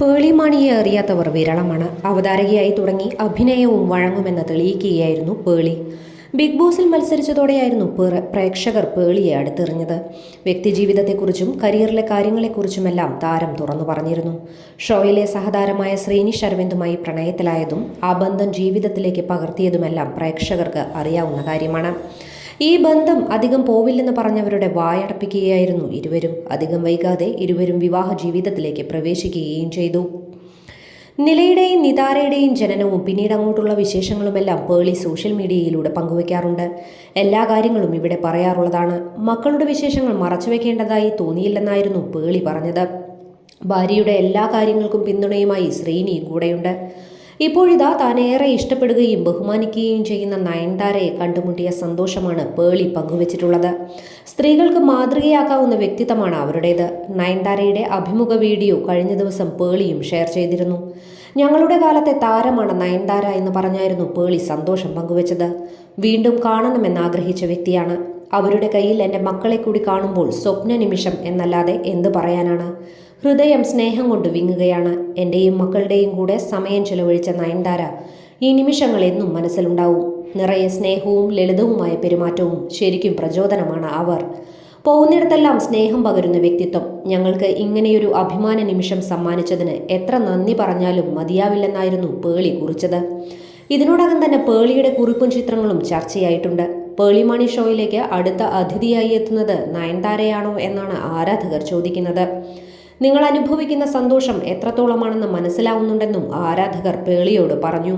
പേളിമാണിയെ അറിയാത്തവർ വിരളമാണ്. അവതാരകയായി തുടങ്ങി അഭിനയവും വഴങ്ങുമെന്ന് തെളിയിക്കുകയായിരുന്നു പേളി. ബിഗ് ബോസിൽ മത്സരിച്ചതോടെയായിരുന്നു പ്രേക്ഷകർ പേളിയെ അടുത്തെറിഞ്ഞത്. വ്യക്തിജീവിതത്തെക്കുറിച്ചും കരിയറിലെ കാര്യങ്ങളെക്കുറിച്ചുമെല്ലാം താരം തുറന്നു പറഞ്ഞിരുന്നു. ഷോയിലെ സഹതാരമായ ശ്രീനിഷ് അരവിന്ദുമായി പ്രണയത്തിലായതും ആ ബന്ധം ജീവിതത്തിലേക്ക് പകർത്തിയതുമെല്ലാം പ്രേക്ഷകർക്ക് അറിയാവുന്ന കാര്യമാണ്. ഈ ബന്ധം അധികം പോവില്ലെന്ന് പറഞ്ഞവരുടെ വായടപ്പിക്കുകയായിരുന്നു ഇരുവരും. അധികം വൈകാതെ ഇരുവരും വിവാഹ ജീവിതത്തിലേക്ക് പ്രവേശിക്കുകയും ചെയ്തു. നിലയുടെയും നിതാരയുടെയും ജനനവും പിന്നീട് അങ്ങോട്ടുള്ള വിശേഷങ്ങളുമെല്ലാം പേളി സോഷ്യൽ മീഡിയയിലൂടെ പങ്കുവയ്ക്കാറുണ്ട് എല്ലാ കാര്യങ്ങളും ഇവിടെ പറയാറുള്ളതാണ്. മക്കളുടെ വിശേഷങ്ങൾ മറച്ചുവെക്കേണ്ടതായി തോന്നിയില്ലെന്നായിരുന്നു പേളി പറഞ്ഞത്. ഭാര്യയുടെ എല്ലാ കാര്യങ്ങൾക്കും പിന്തുണയുമായി ശ്രീനി കൂടെയുണ്ട്. ഇപ്പോഴിതാ താൻ ഏറെ ഇഷ്ടപ്പെടുകയും ബഹുമാനിക്കുകയും ചെയ്യുന്ന നയൻതാരയെ കണ്ടുമുട്ടിയ സന്തോഷമാണ് പേളി പങ്കുവച്ചിട്ടുള്ളത്. സ്ത്രീകൾക്ക് മാതൃകയാക്കാവുന്ന വ്യക്തിത്വമാണ് അവരുടേത്. നയൻതാരയുടെ അഭിമുഖ വീഡിയോ കഴിഞ്ഞ ദിവസം പേളിയും ഷെയർ ചെയ്തിരുന്നു. ഞങ്ങളുടെ കാലത്തെ താരമാണ് നയൻതാര എന്ന് പറഞ്ഞായിരുന്നു പേളി സന്തോഷം പങ്കുവച്ചത്. വീണ്ടും കാണണമെന്ന് ആഗ്രഹിച്ച വ്യക്തിയാണ്. അവരുടെ കയ്യിൽ എന്റെ മക്കളെ കൂടി കാണുമ്പോൾ സ്വപ്ന നിമിഷം എന്നല്ലാതെ എന്ത് പറയാനാണ്? ഹൃദയം സ്നേഹം കൊണ്ട് വിങ്ങുകയാണ്. എന്റെയും മക്കളുടെയും കൂടെ സമയം ചെലവഴിച്ച നയൻതാര ഈ നിമിഷങ്ങൾ എന്നും മനസ്സിലുണ്ടാവും. നിറയെ സ്നേഹവും ലളിതവുമായ പെരുമാറ്റവും ശരിക്കും പ്രചോദനമാണ് അവർ. പോകുന്നിടത്തെല്ലാം സ്നേഹം പകരുന്ന വ്യക്തിത്വം. ഞങ്ങൾക്ക് ഇങ്ങനെയൊരു അഭിമാന നിമിഷം സമ്മാനിച്ചതിന് എത്ര നന്ദി പറഞ്ഞാലും മതിയാവില്ലെന്നായിരുന്നു പേളി കുറിച്ചത്. ഇതിനോടകം തന്നെ പേളിയുടെ കുറിപ്പും ചിത്രങ്ങളും ചർച്ചയായിട്ടുണ്ട്. പേളിമാണി ഷോയിലേക്ക് അടുത്ത അതിഥിയായി എത്തുന്നത് നയൻതാരയാണോ എന്നാണ് ആരാധകർ ചോദിക്കുന്നത്. നിങ്ങൾ അനുഭവിക്കുന്ന സന്തോഷം എത്രത്തോളമാണെന്ന് മനസ്സിലാവുന്നുണ്ടെന്നും ആരാധകർ പേളിയോട് പറഞ്ഞു.